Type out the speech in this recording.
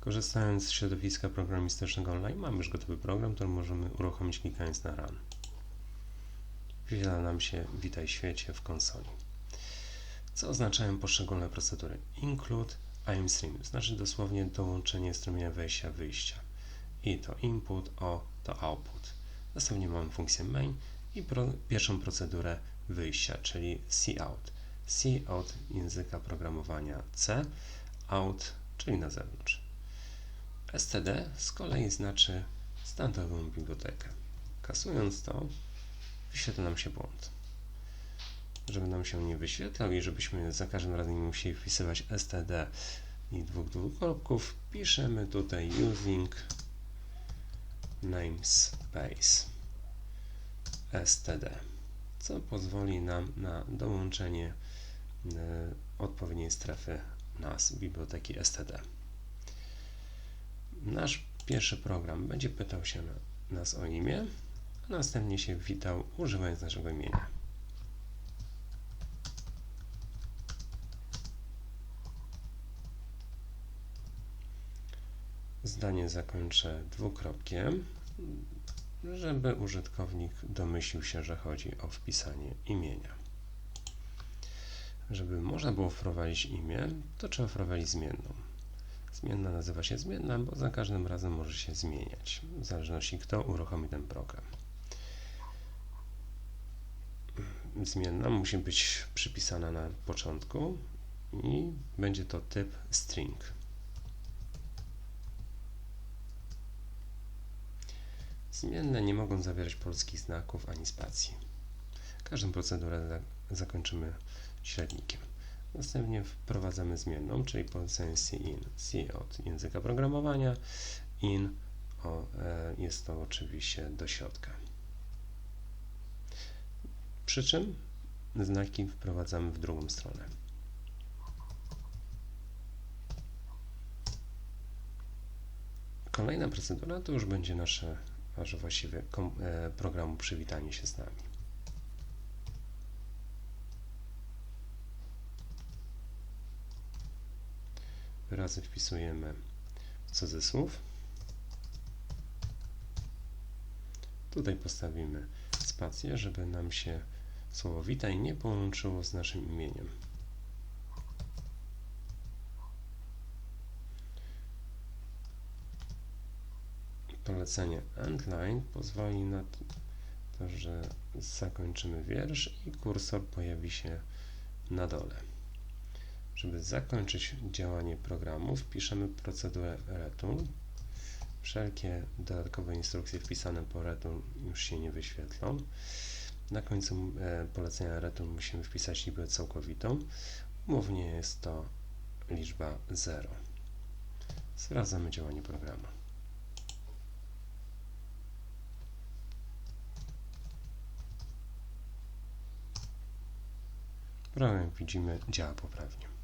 Korzystając z środowiska programistycznego online, mamy już gotowy program, który możemy uruchomić klikając na Run. Wyświetla nam się Witaj świecie w konsoli. Co oznaczają poszczególne procedury? Include IMStream, znaczy dosłownie dołączenie strumienia wejścia-wyjścia. I to input, o to output. Następnie mamy funkcję main i pro, pierwszą procedurę wyjścia, czyli cout. Cout języka programowania C, out, czyli na zewnątrz. Std z kolei znaczy standardową bibliotekę. Kasując to, wyświetla nam się błąd. Żeby nam się nie wyświetlał i żebyśmy za każdym razem nie musieli wpisywać std i dwóch dwukropków, piszemy tutaj using namespace std, co pozwoli nam na dołączenie y, odpowiedniej strefy nas biblioteki std. Nasz pierwszy program będzie pytał się na, nas o imię, a następnie się witał używając naszego imienia. Zdanie zakończę dwukropkiem, żeby użytkownik domyślił się, że chodzi o wpisanie imienia. Żeby można było wprowadzić imię, to trzeba wprowadzić zmienną. Zmienna nazywa się zmienna, bo za każdym razem może się zmieniać, w zależności kto uruchomi ten program. Zmienna musi być przypisana na początku i będzie to typ string. Zmienne nie mogą zawierać polskich znaków ani spacji. Każdą procedurę zakończymy średnikiem. Następnie wprowadzamy zmienną, czyli polecenie in, c od języka programowania, in o, e, jest to oczywiście do środka. Przy czym znaki wprowadzamy w drugą stronę. Kolejna procedura to już będzie nasze, nasze właściwie kom, e, programu przywitanie się z nami. Wyrazy wpisujemy w cudzysłów. Tutaj postawimy spację, żeby nam się słowo witaj nie połączyło z naszym imieniem. Polecenie endline pozwoli na to, że zakończymy wiersz i kursor pojawi się na dole. Żeby zakończyć działanie programu, wpiszemy procedurę return. Wszelkie dodatkowe instrukcje wpisane po return już się nie wyświetlą. Na końcu e, polecenia return musimy wpisać liczbę całkowitą. Umownie jest to liczba 0. Sprawdzamy działanie programu. Program, widzimy, działa poprawnie.